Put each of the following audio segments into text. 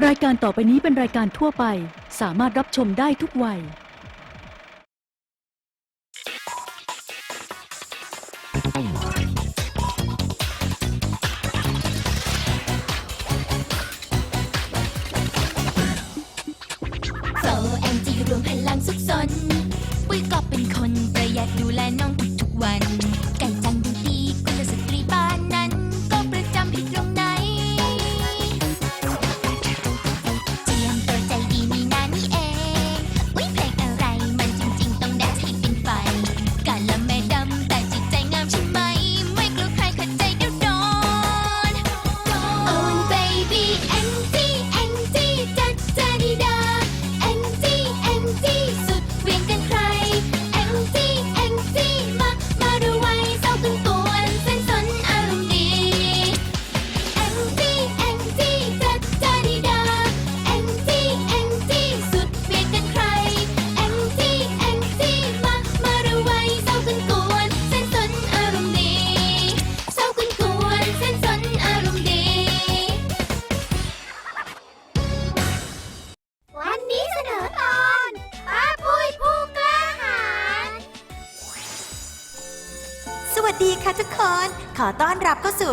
รายการต่อไปนี้เป็นรายการทั่วไป สามารถรับชมได้ทุกวัย โซแอนจีรวมพลังสุขสนปุ้ยก็เป็นคนประหยัดดูแลน้องทุกๆวันก่จั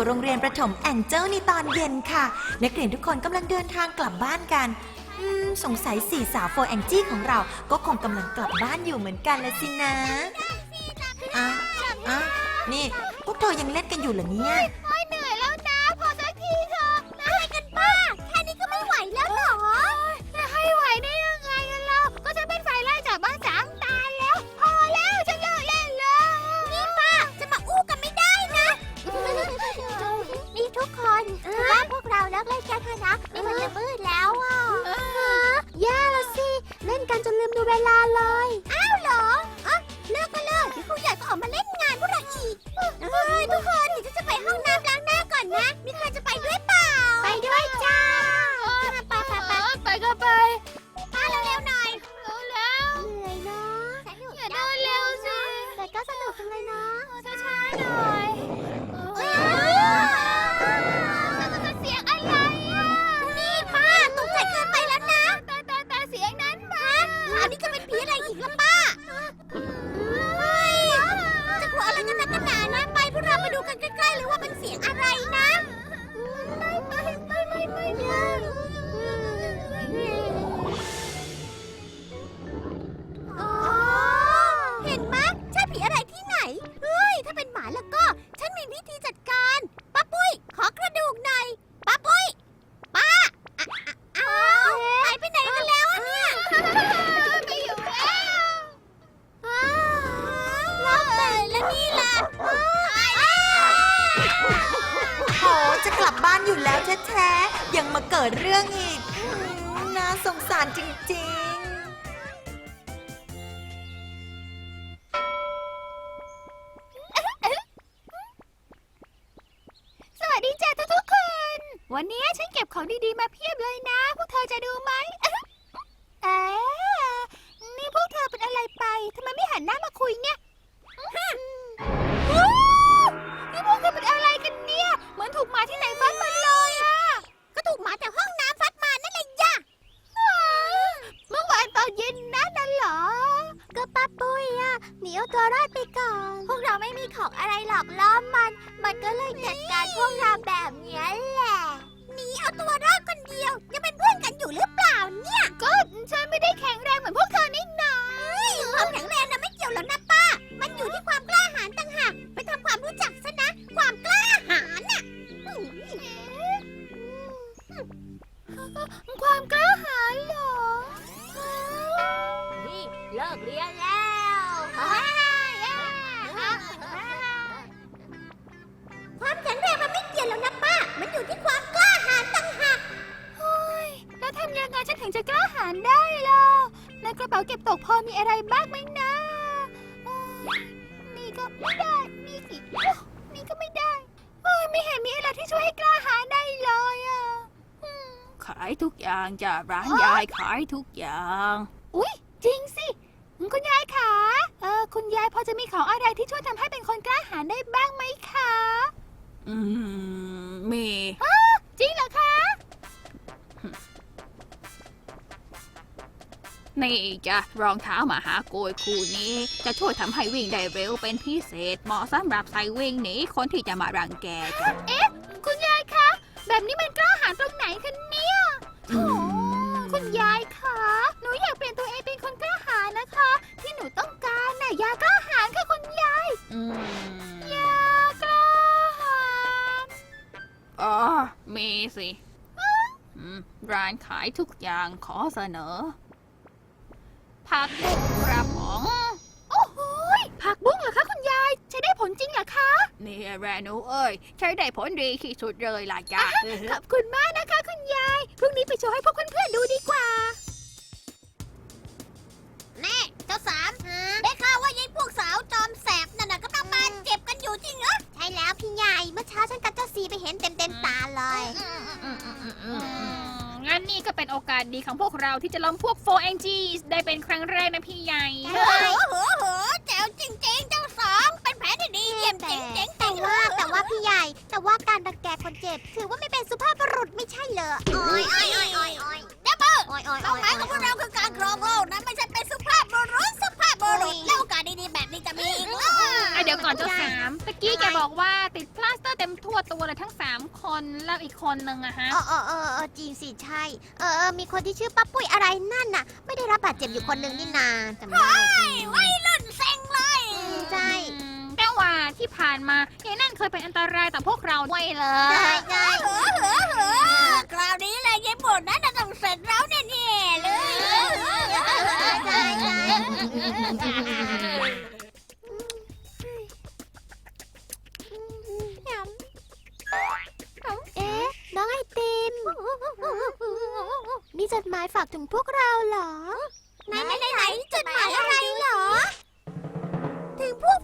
สู่โรงเรียนประถมแองเจิลในตอนเย็นค่ะ นักเรียนทุกคนกำลังเดินทางกลับบ้านกันอืมสงสัยสี่สาวโฟแองจี้ของเราก็คงกำลังกลับบ้านอยู่เหมือนกันละสินะอะอะนี่ พวกเธอยังเล่นกันอยู่เหรอเนี่ย สียงอะไรนะ วันนี้ฉันเก็บของดีๆมาเพียบเลยนะ พวกเธอจะดูไหมเอ๊ะนี่พวกเธอเป็นอะไรไปทำไมไม่หันหน้ามาคุยเนี่ยว้าวนี่พวกเธอเป็นอะไรกันเนี่ย เหมือนถูกหมาที่ไหนฟัดมาเลยอะก็ถูกหมาจากห้องน้ำฟัดมานั่นแหละย่ะเมื่อวานตอนเย็นนะนั่นเหรอ ก็ป้าปุ้ยอะหนีเอาตัวรอดไปก่อน พวกเราไม่มีของอะไรหลอกล่อมัน มันก็เลยจัดการพวกเราแบบเนี้ยแหละ งจะกล้าหาญได้ล่ะ ในกระเป๋าเก็บตกพอมีอะไรบ้างไหมนะเอ้ยนี่ก็ไม่ได้ นี่สิโอ้นี่ก็ไม่ได้เอ้ยไม่เห็นมีอะไรที่ช่วยให้กล้าหาญได้เลยอะอืมขายทุกอย่างจ้ะร้านยายขายทุกอย่าง อุ๊ย จริงสิ คุณยายคะเออคุณยายพอจะมีของอะไรที่ช่วยทำให้เป็นคนกล้าหาญได้บ้างไหมคะ อืมมี จริงเหรอคะ นี่จ้ะรองเท้ามาหาโกยคู่นี้ จะช่วยทำให้วิ่งได้เร็วเป็นพิเศษ เหมาะสำหรับใส่วิ่งหนีคนที่จะมารังแกจ้ะคุณยายคะ แบบนี้มันกล้าหาญตรงไหนคะเนี่ยโถคุณยายคะ หนูอยากเปลี่ยนตัวเองเป็นคนกล้าหาญนะคะ ที่หนูต้องการน่ะอยากกล้าหาญค่ะคุณยายอืมอยากกล้าหาญอ๋อมีสิอืมร้านขายทุกอย่างขอเสนอ ผักบุ้งกระป๋องโอ้โหยผักบุ้งเหรอคะคุณยาย ใช้ได้ผลจริงเหรอคะนี่แรนูเอ้ย ใช้ได้ผลดีที่สุดเลยล่ะจ้ะ ขอบคุณมากนะคะคุณยาย พรุ่งนี้ไปโชว์ให้พวกเพื่อนๆดูดีกว่า แน่เจ้าสามได้ข่าวว่ายายพวกสาวจอมแสบนั่นน่ะก็ต้องมาเจ็บกันอยู่จริงเหรอ ใช่แล้วพี่ใหญ่ เมื่อเช้าฉันกับเจ้าซีไปเห็นเต็มเต็มๆตาเลยงั้ นนี่ก็เป็นโอกาสดีของพวกเราที่จะล้อมพวก 4NG ได้เป็นครั้งแรกนะพี่ใหญ่โอ้โหโหแจ๋วจริงๆ เจ้าสองเป็นแผนที่ดีเยี่ยมจริงๆแต่ว่าแต่ว่าพี่ใหญ่ แต่ว่าการรังแกคนเจ็บ ถือว่าไม่เป็นสุภาพบุรุษไม่ใช่เหรอโอ้ยโอ้ยโอ้ยโอ้ยโอ้ยดับเบิ้ลเป้าหมายของพวกเราคือการครองโลกนะไม่ใช่เป็นสุภาพบุรุษสุภาพบุรุษแล้วโอกาสดีๆแบบนี้จะ ก่อนเจ้าสามตะกี้แกบอกว่าติดพลาสเตอร์เต็มทั่วตัวเลยทั้ง3คนแล้วอีกคนนึงอะฮะ เออเออเออเออจริงสิใช่ เออเออมีคนที่ชื่อป้าปุ้ยอะไรนั่นน่ะ ไม่ได้รับบาดเจ็บอยู่คนหนึ่งนี่นาจำได้ไว้รุ่นเซ็งเลยใช่แต่ว่าที่ผ่านมายายนั่นเคยเป็นอันตรายต่อพวกเราด้วยเลใช่ย ใช่เหอเหอเหอคราวนี้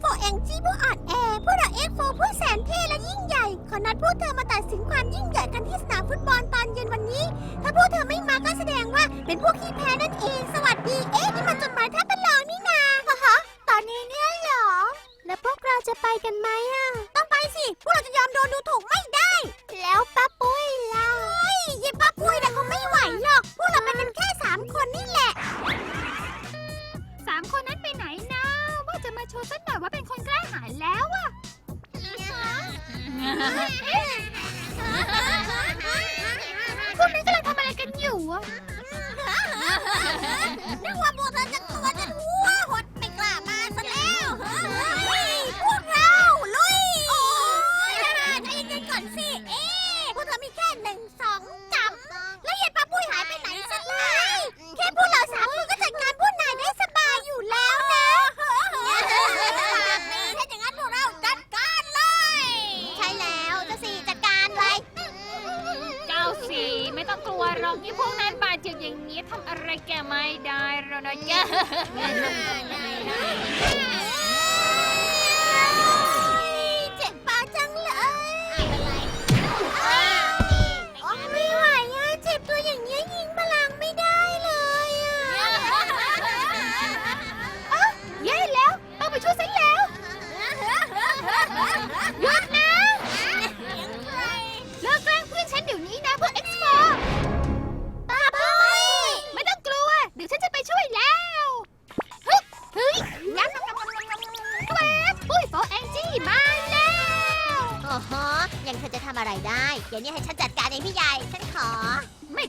วกโฟเองจี้ผู้อ่อนแอพวกเราเอ็กโฟผู้แสนเท่และยิ่งใหญ่ ขอนัดพวกเธอมาตัดสินความยิ่งใหญ่กันที่สนามฟุตบอลตอนเย็นวันนี้ ถ้าพวกเธอไม่มาก็แสดงว่าเป็นพวกขี้แพ้นั่นเอง สวัสดี เอ๊ะนี่มันจดหมายท่าประลองนี่นาฮะตอนนี้เนี่ยเหรอ แล้วพวกเราจะไปกันไหมอะ ต้องไปสิ พวกเราจะยอมโดนดูถูกไม่ได้ รอกที่พวกนั้นบาดเจ็บอย่างนี้ทำอะไรแกไม่ได้หรอเนะแก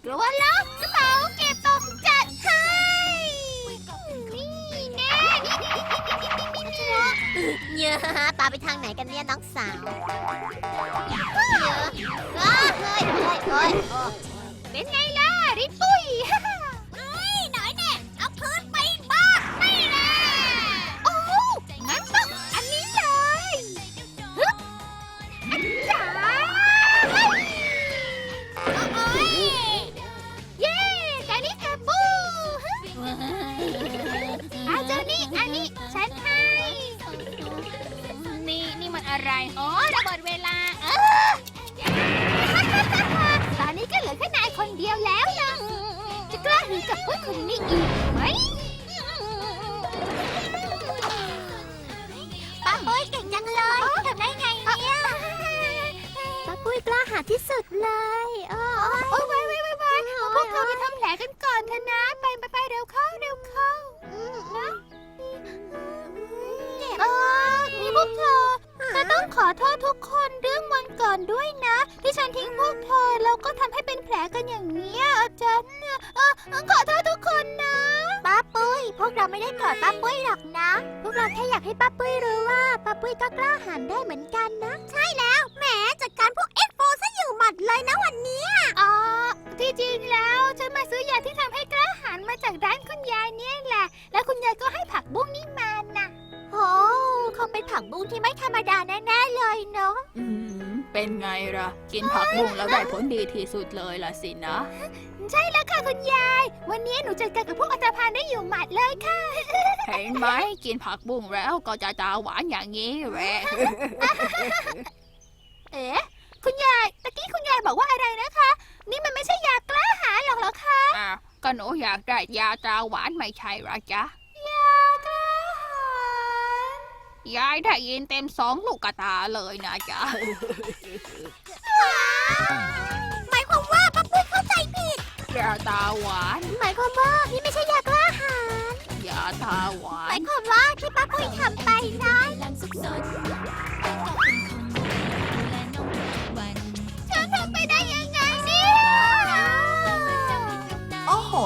กลัวหรอกกระเป๋าเก็บตกจัดให้นี่แน่นี่นี่นี่นี่นี่เยอะปาไปทางไหนกันเนี่ยน้องสาวเยอะเฮ้ยเฮ้ยเฮ้ยเป็นไงล่ะริปุ้ย นี้กับผู้คนนี้อีกไหมป้าปุ้ยเก่งจังเลยทำได้ไงเนี่ยป้าปุ้ยกล้าหาญที่สุดเลยโอ้ยโอ้ไว้ไว้ไว้ไว้พวกเธอไปทำแผลกันก่อนเถอะนะ ไปไปไปเร็วเข้าเร็วเข้านะเจ็บมีพวกเธอจะต้องขอโทษทุกคน ก่อนด้วยนะ ที่ฉันทิ้งพวกเธอแล้วก็ทำให้เป็นแผลกันอย่างเนี้ยฉันเนี่ยเออเออขอโทษทุกคนนะ ป้าปุ้ย พวกเราไม่ได้โกรธป้าปุ้ยหรอกนะ พวกเราแค่อยากให้ป้าปุ้ยรู้ว่าป้าปุ้ยก็กล้าหาญได้เหมือนกันนะ ใช่แล้วแหมจัดการพวกเอ็กโฟซะอยู่หมัดเลยนะวันนี้อ๋อ ที่จริงแล้วฉันมาซื้อยาที่ทำให้กล้าหาญมาจากร้านคุณยายเนี่ยแหละ แล้วคุณยายก็ให้ผักบุ้งนี่มานะ โอ้คงเป็นผักบุ้งที่ไม่ธรรมดาแน่ๆเลยเนาะอืม เป็นไงล่ะ กินผักบุ้งแล้วได้ผลดีที่สุดเลยล่ะสินะ ใช่แล้วค่ะคุณยาย วันนี้หนูจัดการกับพวกอันตรพานได้อยู่หมัดเลยค่ะ เห็นไหมกินผักบุ้งแล้วก็จะตาหวานอย่างนี้แหละ เอ๊ะ คุณยายตะกี้คุณยายบอกว่าอะไรนะคะ นี่มันไม่ใช่ยากล้าหาญหรอกเหรอคะ อะก็หนูอยากได้ยาตาหวานไม่ใช่เหรอจ๊ะ ยายได้ยินเต็มสองลูกกระตาเลยนะจ๊ะ หมายความว่าป้าปุ้ยเข้าใจผิด ยาตาหวาน หมายความว่านี่ไม่ใช่ยากล้าหาญยาตาหวาหมาน ยความว่าที่ป้าปุ้ยทำไปนะฉัน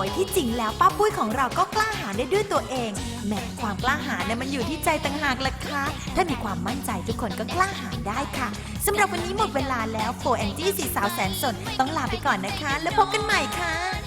ยที่จริงแล้วป้าปุ้ยของเราก็กล้าหาญได้ด้วยตัวเองแหมความกล้าหาญเนี่ยมันอยู่ที่ใจต่างหากล่ะคะถ้ามีความมั่นใจทุกคนก็กล้าหาญได้ค่ะสำหรับวันนี้หมดเวลาแล้วโฟแอนจี้สีสาวแสนสนต้องลาไปก่อนนะคะ แล้วพบกันใหม่ค่ะ